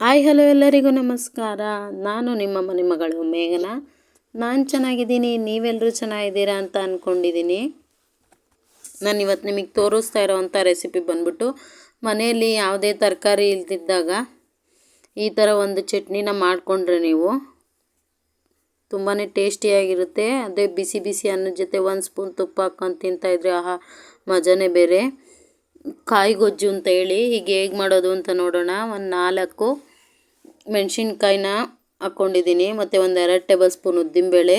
Hi, hello ಎಲ್ಲರಿಗೂ ನಮಸ್ಕಾರ. ನಾನು ನಿಮ್ಮ ಮನೆ ಮಗಳು ಮೇಘನ. ನಾನು ಚೆನ್ನಾಗಿದ್ದೀನಿ ನೀವೆಲ್ಲರೂ ಚೆನ್ನಾಗಿದ್ದೀರಾ ಅಂತ ಅಂದ್ಕೊಂಡಿದ್ದೀನಿ ನಾನು ಇವತ್ತು ನಿಮಗೆ ತೋರಿಸ್ತಾ ಇರೋವಂಥ ರೆಸಿಪಿ ಬಂದ್ಬಿಟ್ಟು ಮನೆಯಲ್ಲಿ ಯಾವುದೇ ತರಕಾರಿ ಇಲ್ದಿದ್ದಾಗ ಈ ಥರ ಒಂದು ಚಟ್ನಿನ ಮಾಡಿಕೊಂಡ್ರೆ ನೀವು ತುಂಬಾ ಟೇಸ್ಟಿಯಾಗಿರುತ್ತೆ. ಅದೇ ಬಿಸಿ ಬಿಸಿ ಅನ್ನದ ಜೊತೆ ಒಂದು ಸ್ಪೂನ್ ತುಪ್ಪ ಹಾಕ್ಕೊಂಡು ತಿಂತಾಯಿದ್ರೆ ಆಹಾ, ಮಜಾನೇ ಬೇರೆ. ಕಾಯಿ ಗೊಜ್ಜು ಅಂತ ಹೇಳಿ, ಹೀಗೆ ಹೇಗೆ ಮಾಡೋದು ಅಂತ ನೋಡೋಣ. ಒಂದು ನಾಲ್ಕು ಮೆಣಸಿನ್ಕಾಯಿನ ಹಾಕ್ಕೊಂಡಿದ್ದೀನಿ. ಮತ್ತು ಒಂದು ಎರಡು ಟೇಬಲ್ ಸ್ಪೂನ್ ಉದ್ದಿನಬೇಳೆ,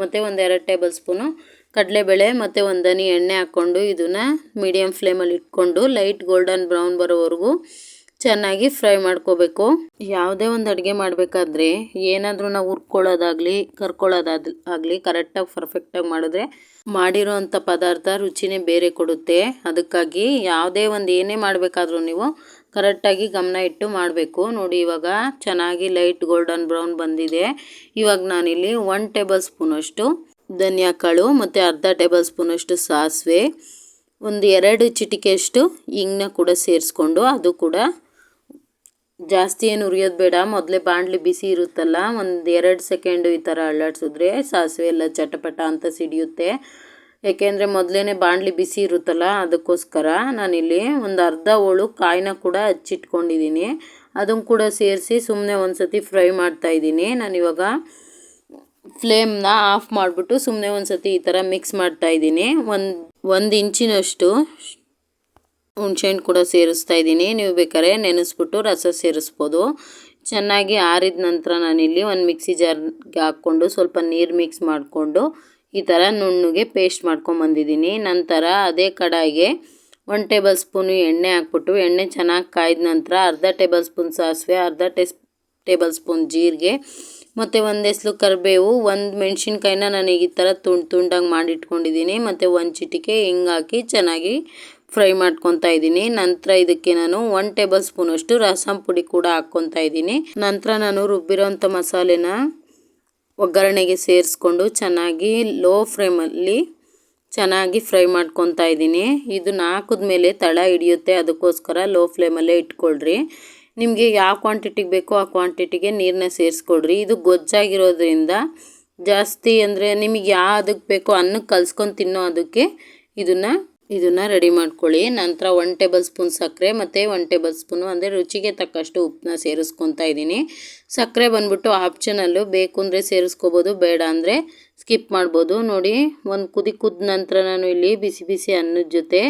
ಮತ್ತು ಒಂದು ಎರಡು ಟೇಬಲ್ ಸ್ಪೂನು ಕಡಲೆಬೇಳೆ, ಮತ್ತು ಒಂದನಿ ಎಣ್ಣೆ ಹಾಕ್ಕೊಂಡು ಇದನ್ನು ಮೀಡಿಯಮ್ ಫ್ಲೇಮಲ್ಲಿ ಇಟ್ಕೊಂಡು ಲೈಟ್ ಗೋಲ್ಡನ್ ಬ್ರೌನ್ ಬರೋವರೆಗೂ ಚೆನ್ನಾಗಿ ಫ್ರೈ ಮಾಡ್ಕೋಬೇಕು. ಯಾವುದೇ ಒಂದು ಅಡುಗೆ ಮಾಡಬೇಕಾದ್ರೆ ಏನಾದರೂ ನಾವು ಹುರ್ಕೊಳ್ಳೋದಾಗಲಿ ಕರ್ಕೊಳ್ಳೋದಾದ ಆಗಲಿ ಕರೆಕ್ಟಾಗಿ ಪರ್ಫೆಕ್ಟಾಗಿ ಮಾಡಿದ್ರೆ ಮಾಡಿರೋ ಅಂಥ ಪದಾರ್ಥ ರುಚಿನೇ ಬೇರೆ ಕೊಡುತ್ತೆ. ಅದಕ್ಕಾಗಿ ಯಾವುದೇ ಒಂದು ಏನೇ ಮಾಡಬೇಕಾದ್ರೂ ನೀವು ಕರೆಕ್ಟಾಗಿ ಗಮನ ಇಟ್ಟು ಮಾಡಬೇಕು. ನೋಡಿ, ಇವಾಗ ಚೆನ್ನಾಗಿ ಲೈಟ್ ಗೋಲ್ಡನ್ ಬ್ರೌನ್ ಬಂದಿದೆ. ಇವಾಗ ನಾನಿಲ್ಲಿ ಒನ್ ಟೇಬಲ್ ಸ್ಪೂನಷ್ಟು ಧನಿಯಾ ಕಾಳು ಮತ್ತು ಅರ್ಧ ಟೇಬಲ್ ಸ್ಪೂನಷ್ಟು ಸಾಸಿವೆ, ಒಂದು ಎರಡು ಚಿಟಿಕೆಯಷ್ಟು ಹಿಂಗನ್ನ ಕೂಡ ಸೇರಿಸ್ಕೊಂಡು ಅದು ಕೂಡ ಜಾಸ್ತಿ ಏನು ಉರಿಯೋದು ಬೇಡ. ಮೊದಲೇ ಬಾಣಲಿ ಬಿಸಿ ಇರುತ್ತಲ್ಲ, ಒಂದು ಎರಡು ಸೆಕೆಂಡು ಈ ಥರ ಅಳ್ಳಾಡ್ಸಿದ್ರೆ ಸಾಸಿವೆ ಎಲ್ಲ ಚಟಪಟ ಅಂತ ಸಿಡಿಯುತ್ತೆ. ಏಕೆಂದರೆ ಮೊದಲೇ ಬಾಣಲಿ ಬಿಸಿ ಇರುತ್ತಲ್ಲ, ಅದಕ್ಕೋಸ್ಕರ ನಾನಿಲ್ಲಿ ಒಂದು ಅರ್ಧ ಹೋಳು ಕಾಯಿನ ಕೂಡ ಹಚ್ಚಿಟ್ಕೊಂಡಿದ್ದೀನಿ. ಅದನ್ನು ಕೂಡ ಸೇರಿಸಿ ಸುಮ್ಮನೆ ಒಂದು ಸತಿ ಫ್ರೈ ಮಾಡ್ತಾಯಿದ್ದೀನಿ ನಾನಿವಾಗ ಫ್ಲೇಮ್ನ ಆಫ್ ಮಾಡಿಬಿಟ್ಟು ಸುಮ್ಮನೆ ಒಂದು ಸತಿ ಈ ಥರ ಮಿಕ್ಸ್ ಮಾಡ್ತಾಯಿದ್ದೀನಿ ಒಂದು ಒಂದು ಇಂಚಿನಷ್ಟು ಹುಣ್ಸೆಹಣ್ಣು ಕೂಡ ಸೇರಿಸ್ತಾ ಇದ್ದೀನಿ. ನೀವು ಬೇಕಾದ್ರೆ ನೆನೆಸ್ಬಿಟ್ಟು ರಸ ಸೇರಿಸ್ಬೋದು. ಚೆನ್ನಾಗಿ ಆರಿದ ನಂತರ ನಾನಿಲ್ಲಿ ಒಂದು ಮಿಕ್ಸಿ ಜಾರ್ಗೆ ಹಾಕ್ಕೊಂಡು ಸ್ವಲ್ಪ ನೀರು ಮಿಕ್ಸ್ ಮಾಡಿಕೊಂಡು ಈ ಥರ ನುಣ್ಣಗೆ ಪೇಸ್ಟ್ ಮಾಡ್ಕೊಂಬಂದಿದ್ದೀನಿ ನಂತರ ಅದೇ ಕಡಾಯಿಗೆ ಒನ್ ಟೇಬಲ್ ಸ್ಪೂನು ಎಣ್ಣೆ ಹಾಕ್ಬಿಟ್ಟು, ಎಣ್ಣೆ ಚೆನ್ನಾಗಿ ಕಾಯ್ದ ನಂತರ ಅರ್ಧ ಟೇಬಲ್ ಸ್ಪೂನ್ ಸಾಸಿವೆ, ಅರ್ಧ ಟೇಸ್, ಟೇಬಲ್ ಸ್ಪೂನ್ ಜೀರಿಗೆ, ಮತ್ತು ಒಂದು ಎಸ್ಲು ಕರಿಬೇವು, ಒಂದು ಮೆಣಸಿನ್ಕಾಯಿನ ನನಗೆ ಈ ಥರ ತುಂಡು ತುಂಡಾಗಿ ಮಾಡಿಟ್ಕೊಂಡಿದ್ದೀನಿ. ಮತ್ತು ಒಂದು ಚಿಟಿಕೆ ಹಿಂಗೆ ಹಾಕಿ ಚೆನ್ನಾಗಿ ಫ್ರೈ ಮಾಡ್ಕೊತಾ ಇದ್ದೀನಿ. ನಂತರ ಇದಕ್ಕೆ ನಾನು ಒನ್ ಟೇಬಲ್ ಸ್ಪೂನಷ್ಟು ರಸಂ ಪುಡಿ ಕೂಡ ಹಾಕ್ಕೊತಾ ಇದ್ದೀನಿ. ನಂತರ ನಾನು ರುಬ್ಬಿರೋಂಥ ಮಸಾಲೆನ ಒಗ್ಗರಣೆಗೆ ಸೇರಿಸ್ಕೊಂಡು ಚೆನ್ನಾಗಿ ಲೋ ಫ್ಲೇಮಲ್ಲಿ ಚೆನ್ನಾಗಿ ಫ್ರೈ ಮಾಡ್ಕೊತಾ ಇದ್ದೀನಿ. ಇದು ಹಾಕಿದ ಮೇಲೆ ತಳ ಹಿಡಿಯುತ್ತೆ. ಅದಕ್ಕೋಸ್ಕರ ಲೋ ಫ್ಲೇಮಲ್ಲೇ ಇಟ್ಕೊಳ್ರಿ. ನಿಮಗೆ ಯಾವ ಕ್ವಾಂಟಿಟಿಗೆ ಬೇಕೋ ಆ ಕ್ವಾಂಟಿಟಿಗೆ ನೀರನ್ನ ಸೇರಿಸ್ಕೊಡ್ರಿ. ಇದು ಗೊಜ್ಜಾಗಿರೋದ್ರಿಂದ ಜಾಸ್ತಿ ಅಂದರೆ ನಿಮಗೆ ಯಾವುದಕ್ಕೆ ಬೇಕೋ ಅನ್ನಕ್ಕೆ ಕಲ್ಸ್ಕೊಂಡು ತಿನ್ನೋ ಅದಕ್ಕೆ ಇದನ್ನು ಇದನ್ನು ರೆಡಿ ಮಾಡ್ಕೊಳ್ಳಿ. ನಂತರ ಒನ್ ಟೇಬಲ್ ಸ್ಪೂನ್ ಸಕ್ಕರೆ ಮತ್ತು ಒನ್ ಟೇಬಲ್ ಸ್ಪೂನು ಅಂದರೆ ರುಚಿಗೆ ತಕ್ಕಷ್ಟು ಉಪ್ಪನ್ನ ಸೇರಿಸ್ಕೊತಾ ಇದ್ದೀನಿ. ಸಕ್ಕರೆ ಬಂದ್ಬಿಟ್ಟು ಆಪ್ಷನಲ್ಲು ಬೇಕು ಅಂದರೆ ಸೇರಿಸ್ಕೋಬೋದು, ಬೇಡ ಅಂದರೆ ಸ್ಕಿಪ್ ಮಾಡ್ಬೋದು. ನೋಡಿ, ಒಂದು ಕುದಿ ಕುದ್ದ ನಂತರ ನಾನು ಇಲ್ಲಿ ಬಿಸಿ ಬಿಸಿ ಅನ್ನದ ಜೊತೆ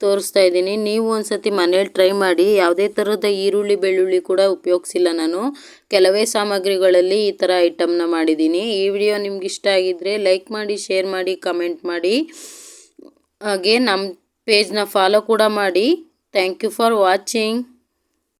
ತೋರಿಸ್ತಾ ಇದ್ದೀನಿ. ನೀವು ಒಂದು ಸತಿ ಮನೇಲಿ ಟ್ರೈ ಮಾಡಿ, ಯಾವುದೇ ಥರದ ಈರುಳ್ಳಿ, ಬೆಳ್ಳುಳ್ಳಿ ಕೂಡ ಉಪಯೋಗಿಸಿಲ್ಲ ನಾನು. ಕೆಲವೇ ಸಾಮಗ್ರಿಗಳಲ್ಲಿ ಈ ಥರ ಐಟಮ್ನ ಮಾಡಿದ್ದೀನಿ. ಈ ವಿಡಿಯೋ ನಿಮ್ಗೆ ಇಷ್ಟ ಆಗಿದ್ದರೆ ಲೈಕ್ ಮಾಡಿ ಶೇರ್ ಮಾಡಿ ಕಮೆಂಟ್ ಮಾಡಿ. ಹಾಗೆ ನಮ್ಮ ಪೇಜ್ನ ಫಾಲೋ ಕೂಡ ಮಾಡಿ. Thank you for watching